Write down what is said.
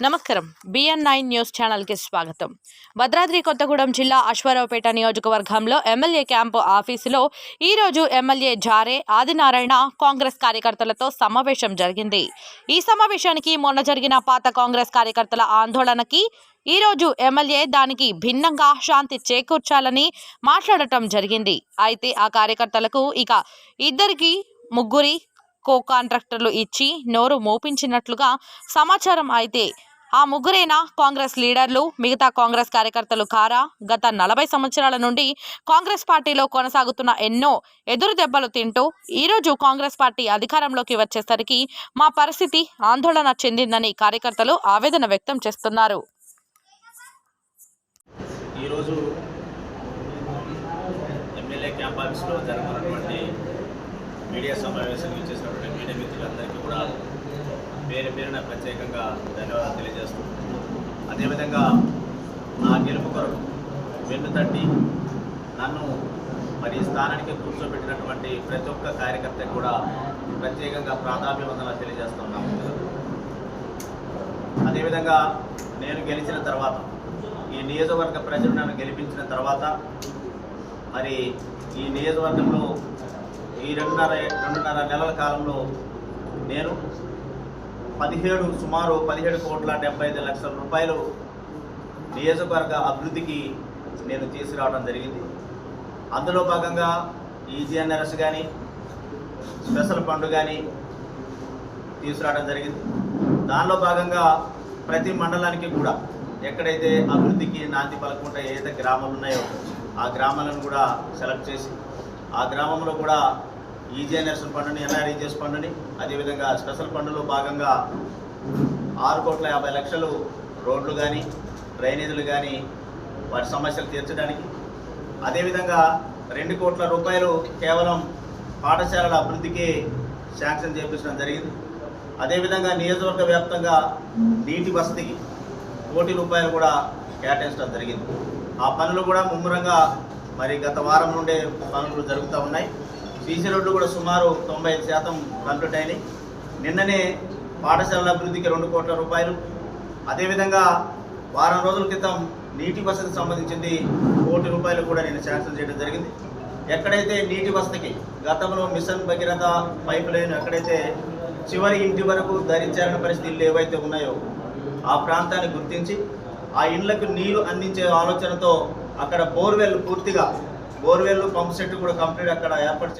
నమస్కారం. B N nine news ఛానల్కి స్వాగతం. భద్రాద్రి కొత్తగూడెం జిల్లా అశ్వారావుపేట నియోజకవర్గంలో ఎమ్మెల్యే క్యాంపు ఆఫీసులో ఈరోజు ఎమ్మెల్యే జారే ఆదినారాయణ కాంగ్రెస్ కార్యకర్తలతో సమావేశం జరిగింది. ఈ సమావేశానికి మొన్న జరిగిన పాత కాంగ్రెస్ కార్యకర్తల ఆందోళనకి ఈరోజు ఎమ్మెల్యే దానికి భిన్నంగా శాంతి చేకూర్చాలని మాట్లాడటం జరిగింది. అయితే ఆ కార్యకర్తలకు ఇక ఇద్దరికి ముగ్గురి కో కాంట్రాక్టర్లు ఇచ్చి నోరు మోపించినట్లుగా సమాచారం అయితే ఆ ముగ్గురేనా కాంగ్రెస్ లీడర్లు మిగతా కాంగ్రెస్ కార్యకర్తలు కారా? గత నలభై సంవత్సరాల నుండి కాంగ్రెస్ పార్టీలో కొనసాగుతున్న ఎన్నో ఎదురు దెబ్బలు తింటూ ఈరోజు కాంగ్రెస్ పార్టీ అధికారంలోకి వచ్చేసరికి మా పరిస్థితి ఆందోళన చెందిందని కార్యకర్తలు ఆవేదన వ్యక్తం చేస్తున్నారు. ఈరోజు ఎమ్మెల్యే క్యాంప్ ఆఫీస్లో మీడియా సమావేశానికి చేసినటువంటి మీడియా మిత్రులందరికీ కూడా పేరు పేరున ప్రత్యేకంగా ధన్యవాదాలు తెలియజేస్తూ అదేవిధంగా నా గెలుపు కొరకు వెన్ను తట్టి నన్ను మరి ఈ స్థానానికి కూర్చోబెట్టినటువంటి ప్రతి ఒక్క కార్యకర్త కూడా ప్రత్యేకంగా ప్రాధాన్యవందనాలు తెలియజేస్తున్నాము అదేవిధంగా నేను గెలిచిన తర్వాత ఈ నియోజకవర్గ ప్రజలు నన్ను గెలిపించిన తర్వాత మరి ఈ నియోజకవర్గంలో ఈ రెండున్నర రెండున్నర నెలల కాలంలో నేను పదిహేడు సుమారు పదిహేడు కోట్ల డెబ్బై ఐదు లక్షల రూపాయలు నియోజకవర్గ అభివృద్ధికి నేను తీసుకురావడం జరిగింది. అందులో భాగంగా ఈజీఎన్ఆర్ఎస్ కానీ స్పెషల్ ఫండ్ కానీ తీసుకురావడం జరిగింది. దానిలో భాగంగా ప్రతి మండలానికి కూడా ఎక్కడైతే అభివృద్ధికి నాంది పలకుండా ఏదైతే గ్రామాలు ఉన్నాయో ఆ గ్రామాలను కూడా సెలెక్ట్ చేసి ఆ గ్రామంలో కూడా ఈజీఎన్ఎస్ఎల్ ఫండ్ని ఎన్ఆర్ఈజీఎస్ ఫండ్ని అదేవిధంగా స్పెషల్ ఫండ్లో భాగంగా ఆరు కోట్ల యాభై లక్షలు రోడ్లు కానీ డ్రైనేజీలు కానీ వాటి సమస్యలు తీర్చడానికి. అదేవిధంగా రెండు కోట్ల రూపాయలు కేవలం పాఠశాలల అభివృద్ధికే శాంక్షన్ చేపించడం జరిగింది. అదేవిధంగా నియోజకవర్గ వ్యాప్తంగా నీటి వసతికి కోటి రూపాయలు కూడా కేటాయించడం జరిగింది. ఆ పనులు కూడా ముమ్మరంగా మరి గత వారం నుండే పనులు జరుగుతూ ఉన్నాయి. సీసీ రోడ్లు కూడా సుమారు తొంభై ఐదు శాతం కంప్లీట్ అయినాయి. నిన్ననే పాఠశాలల అభివృద్ధికి రెండు కోట్ల రూపాయలు. అదేవిధంగా వారం రోజుల క్రితం నీటి వసతికి సంబంధించింది కోటి రూపాయలు కూడా నేను శాంక్షన్ చేయడం జరిగింది. ఎక్కడైతే నీటి వసతికి గతంలో మిషన్ భగీరథ పైప్ లైన్ ఎక్కడైతే చివరి ఇంటి వరకు ధరించాలని పరిస్థితులు ఏవైతే ఉన్నాయో ఆ ప్రాంతాన్ని గుర్తించి ఆ ఇండ్లకు నీరు అందించే ఆలోచనతో అక్కడ బోర్వెల్ పూర్తిగా బోర్వెల్ పంప్ సెట్ కూడా కంప్లీట్ అక్కడ ఏర్పాటు